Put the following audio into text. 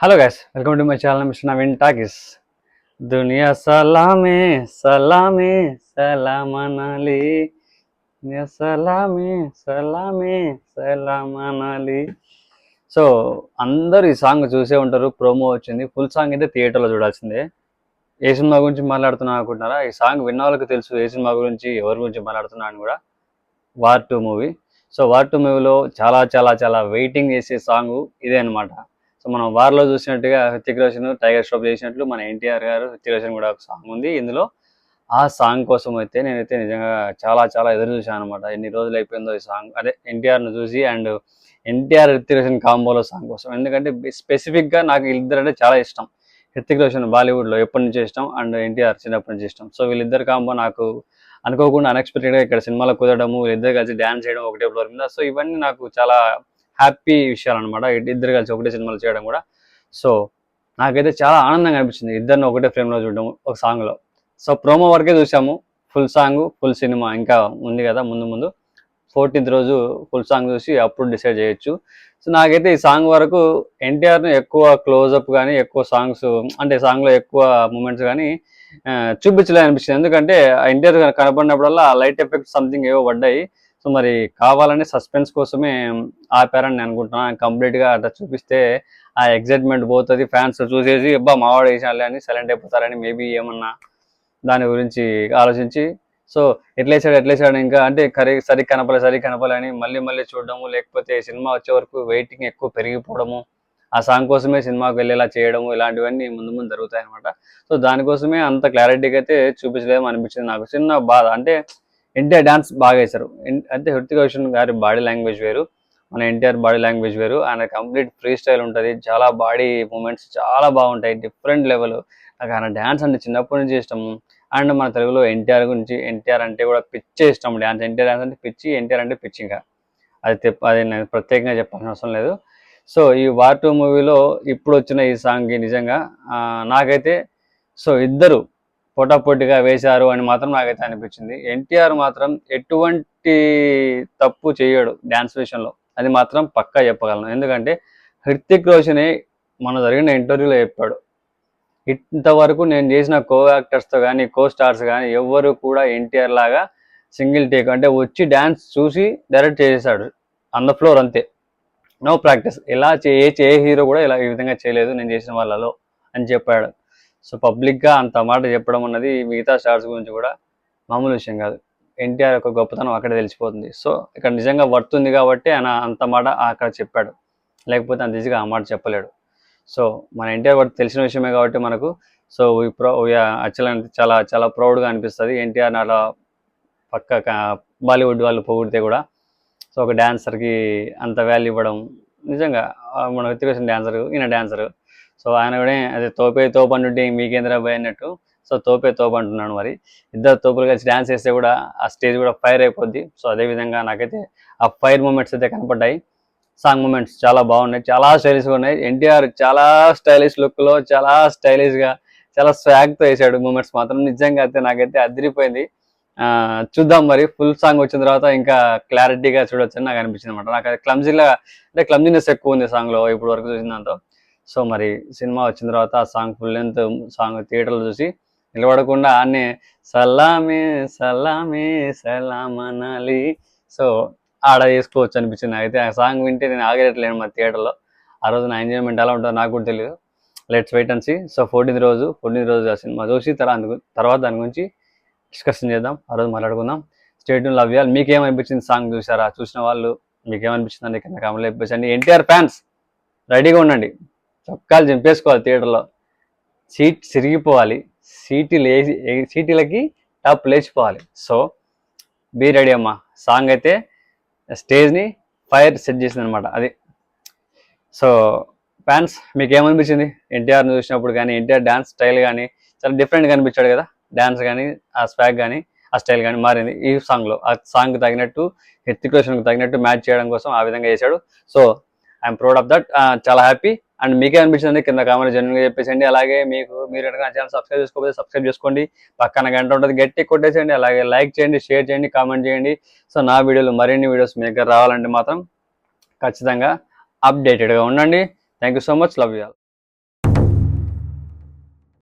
Hello guys welcome to my channel mister Naveen talkies దునియా సలామే సలామే సలామనాలి దునియా సలామే సలామే సలామనాలి so అందరూ ఈ సాంగ్ చూసే ఉంటారు ప్రోమో వచ్చింది. ఫుల్ సాంగ్ అయితే థియేటర్లో చూడాల్సిందే. ఏ సినిమా గురించి మాట్లాడుతున్నా అనుకుంటున్నారా? ఈ సాంగ్ విన్న వాళ్ళకి తెలుసు ఏ సినిమా గురించి ఎవరి గురించి మాట్లాడుతున్నా అని కూడా. War two movie so war two మూవీలో చాలా చాలా చాలా వెయిటింగ్ చేసే సాంగ్ ఇదే అనమాట సో మనం వార్లో చూసినట్టుగా హృతిక్ రోషన్ టైగర్ ష్రాఫ్ చేసినట్లు మన ఎన్టీఆర్ గారు హృతిక్ రోషన్ కూడా ఒక సాంగ్ ఉంది. ఇందులో ఆ సాంగ్ కోసం అయితే నేనైతే నిజంగా చాలా చాలా ఎదురు చూశాను అనమాట ఎన్ని రోజులు అయిపోయిందో ఈ సాంగ్ అదే ఎన్టీఆర్ను చూసి అండ్ ఎన్టీఆర్ హృతిక్ రోషన్ కాంబోలో సాంగ్ కోసం. ఎందుకంటే స్పెసిఫిక్గా నాకు వీళ్ళిద్దరు అంటే చాలా ఇష్టం. హృతిక్ రోషన్ బాలీవుడ్లో ఎప్పటి నుంచి ఇష్టం అండ్ ఎన్టీఆర్ చిన్నప్పటి నుంచి ఇష్టం. సో వీళ్ళిద్దరు కాంబో నాకు అనుకోకుండా అన్ఎక్స్పెక్టెడ్గా ఇక్కడ సినిమాలో కుదరడము వీళ్ళిద్దరు కలిసి డ్యాన్స్ చేయడం ఒకటే ఫ్లోర్ మీద. సో ఇవన్నీ నాకు చాలా హ్యాపీ విషయాలు అనమాట ఇద్దరు కలిసి ఒకటే సినిమాలు చేయడం కూడా. సో నాకైతే చాలా ఆనందంగా అనిపించింది ఇద్దరిని ఒకటే ఫ్రేమ్లో చూడడం ఒక సాంగ్లో. సో ప్రోమో వరకే చూసాము. ఫుల్ సాంగ్ ఫుల్ సినిమా ఇంకా ఉంది కదా ముందు ముందు. ఫోర్టీన్త్ రోజు ఫుల్ సాంగ్ చూసి అప్పుడు డిసైడ్ చేయొచ్చు. సో నాకైతే ఈ సాంగ్ వరకు ఎన్టీఆర్ను ఎక్కువ క్లోజప్ కానీ ఎక్కువ సాంగ్స్ అంటే సాంగ్లో ఎక్కువ మూమెంట్స్ కానీ చూపించలే అనిపించింది ఎందుకంటే ఎన్టీఆర్ కనపడినప్పుడల్లా లైట్ ఎఫెక్ట్ సంథింగ్ ఏవో పడ్డాయి. సో మరి కావాలని సస్పెన్స్ కోసమే ఆపారని నేను అనుకుంటున్నాను కంప్లీట్గా అట్లా చూపిస్తే ఆ ఎగ్జైట్మెంట్ పోతుంది ఫ్యాన్స్ చూసేసి అబ్బా మావాడు వేసాలి అని సైలెంట్ అయిపోతారని మేబీ ఏమన్నా దాని గురించి ఆలోచించి. సో ఎట్లేసాడు ఎట్లేసాడు ఇంకా అంటే కరీ సరి కనపలే సరి కనపలే అని మళ్ళీ మళ్ళీ చూడడము లేకపోతే సినిమా వచ్చే వరకు వెయిటింగ్ ఎక్కువ పెరిగిపోవడము ఆ సాంగ్ కోసమే సినిమాకి వెళ్ళేలా చేయడము ఇలాంటివన్నీ ముందు ముందు జరుగుతాయి అనమాట సో దానికోసమే అంత క్లారిటీగా అయితే చూపించలేము అనిపించింది నాకు. చిన్న బాధ. అంటే ఎన్టీఆర్ డాన్స్ బాగా వేశారు. అంటే హృతిక్ రోషన్ గారి బాడీ లాంగ్వేజ్ వేరు. మన ఎన్టీఆర్ బాడీ లాంగ్వేజ్ వేరు. ఆయన కంప్లీట్ ఫ్రీ స్టైల్ ఉంటుంది. చాలా బాడీ మూమెంట్స్ చాలా బాగుంటాయి. డిఫరెంట్ లెవెల్ నాకు ఆయన డ్యాన్స్ అంటే చిన్నప్పటి నుంచి ఇష్టం అండ్ మన తెలుగులో ఎన్టీఆర్ గురించి ఎన్టీఆర్ అంటే కూడా పిచ్చే ఇష్టం. డ్యాన్స్ ఎన్టీఆర్ డ్యాన్స్ అంటే పిచ్చి ఎన్టీఆర్ అంటే పిచ్చి ఇంకా. అది తెప్ప- అది నేను ప్రత్యేకంగా చెప్పాల్సిన అవసరం లేదు. సో ఈ వార్ టూ మూవీలో ఇప్పుడు వచ్చిన ఈ సాంగ్కి నిజంగా నాకైతే సో ఇద్దరు పోటాపోటీగా వేశారు అని మాత్రం నాకైతే అనిపించింది. ఎన్టీఆర్ మాత్రం ఎటువంటి తప్పు చేయడు డ్యాన్స్ విషయంలో. అది మాత్రం పక్కా చెప్పగలను. ఎందుకంటే హృతిక్ రోషనే మన జరిగిన ఇంటర్వ్యూలో చెప్పాడు. ఇంతవరకు నేను చేసిన కో యాక్టర్స్తో కానీ కో స్టార్స్ కానీ ఎవ్వరు కూడా ఎన్టీఆర్ లాగా సింగిల్ టేక్ అంటే వచ్చి డ్యాన్స్ చూసి డైరెక్ట్ చేసేసాడు. అన్ ద ఫ్లోర్ అంతే. No practice. ఇలా చే ఏ ఏ హీరో కూడా ఇలా ఈ విధంగా చేయలేదు నేను చేసిన వాళ్ళలో అని చెప్పాడు. సో పబ్లిక్గా అంత మాట చెప్పడం అన్నది మిగతా స్టార్స్ గురించి కూడా మామూలు విషయం కాదు. ఎన్టీఆర్ యొక్క గొప్పతనం అక్కడే తెలిసిపోతుంది. సో ఇక్కడ నిజంగా వర్త్ ఉంది కాబట్టి ఆయన అంత మాట అక్కడ చెప్పాడు. లేకపోతే అంత ఈజీగా ఆ మాట చెప్పలేడు. సో మన ఎన్టీఆర్ వర్త్ తెలిసిన విషయమే కాబట్టి మనకు సో ఈ ప్రో యాక్చువల్ చాలా చాలా ప్రౌడ్గా అనిపిస్తుంది. ఎన్టీఆర్ అలా పక్క బాలీవుడ్ వాళ్ళు పొగిడితే కూడా సో ఒక డాన్సర్కి అంత వాల్యూ ఇవ్వడం నిజంగా మన వ్యక్తిగత డాన్సర్ ఈయన డాన్సర్ సో ఆయన కూడా అదే తోపే తోపు అంటుంటే మీకేంద్ర భయ అన్నట్టు. సో తోపే తోపు అంటున్నాను మరి. ఇద్దరు తోపులు కలిసి డ్యాన్స్ చేస్తే కూడా ఆ స్టేజ్ కూడా ఫైర్ అయిపోద్ది. సో అదే విధంగా నాకైతే ఆ ఫైర్ మూమెంట్స్ అయితే కనపడ్డాయి. సాంగ్ మూమెంట్స్ చాలా బాగున్నాయి. చాలా స్టైలిష్గా ఉన్నాయి. ఎన్టీఆర్ చాలా స్టైలిష్ లుక్లో చాలా స్టైలిష్గా చాలా స్వాగ్తో వేసాడు మూమెంట్స్ మాత్రం. నిజంగా అయితే నాకైతే అదిరిపోయింది. చూద్దాం మరి. ఫుల్ సాంగ్ వచ్చిన తర్వాత ఇంకా క్లారిటీగా చూడొచ్చు అని నాకు అనిపించింది అనమాట నాకు అది క్లమ్జీలా అంటే క్లమ్జీనెస్ ఎక్కువ ఉంది సాంగ్లో ఇప్పుడు వరకు చూసిన దాంతో సో మరి సినిమా వచ్చిన తర్వాత ఆ సాంగ్ ఫుల్ లెంత్ సాంగ్ థియేటర్లో చూసి నిలబడకుండా ఆడనే సలామే సలామే సలామనాలి. సో ఆడ చేసుకోవచ్చు అనిపించింది. అయితే ఆ సాంగ్ వింటే నేను ఆగలేట్లేను మా థియేటర్లో ఆ రోజు నా ఎంజాయ్మెంట్ ఎలా ఉంటుందో నాకు కూడా తెలియదు let's wait and see so fourteenth రోజు ఫోర్టీన్త్ రోజు ఆ సినిమా చూసి తర్వాత తర్వాత దాని గురించి డిస్కషన్ చేద్దాం. ఆ రోజు మాట్లాడుకుందాం. స్టేట్ లవ్ చేయాలి మీకు ఏమనిపించింది సాంగ్ చూసారా? చూసిన వాళ్ళు మీకు ఏమనిపించింది అండి కింద కామెంట్ చెప్పేసండి. ఎన్టీఆర్ ఫ్యాన్స్ రెడీగా ఉండండి. చొక్కాలు చింపేసుకోవాలి థియేటర్లో సీట్ సిరిగిపోవాలి సీటీ లేచి సీటీలకి టాప్ లేచిపోవాలి. సో బీ రెడీ అమ్మా. సాంగ్ అయితే స్టేజ్ని ఫైర్ సెట్ చేసింది అనమాట అది. సో ఫ్యాన్స్ మీకు ఏమనిపించింది ఎన్టీఆర్ని చూసినప్పుడు కానీ ఎన్టీఆర్ డ్యాన్స్ స్టైల్ కానీ చాలా డిఫరెంట్గా అనిపించాడు కదా? డ్యాన్స్ కానీ ఆ స్వాగ్ కానీ ఆ స్టైల్ కానీ మారింది ఈ సాంగ్లో ఆ సాంగ్ తగినట్టు హెత్తిక్ రోషన్కి తగినట్టు మ్యాచ్ చేయడం కోసం ఆ విధంగా చేశాడు. So I'm proud of that చాలా హ్యాపీ అండ్ మీకే అనిపించింది కింద కామెంట్ జెన్యున్గా చెప్పేసండి అలాగే మీకు మీరు ఎక్కడ ఛానల్ సబ్స్క్రైబ్ చేసుకోకపోతే సబ్స్క్రైబ్ చేసుకోండి. పక్కన గంట ఉంటుంది గట్టి కొట్టేసేయండి. అలాగే లైక్ చేయండి షేర్ చేయండి కామెంట్ చేయండి. సో నా వీడియోలు మరిన్ని వీడియోస్ మీ దగ్గర రావాలంటే మాత్రం ఖచ్చితంగా అప్డేటెడ్గా ఉండండి. Thank you so much. Love you all.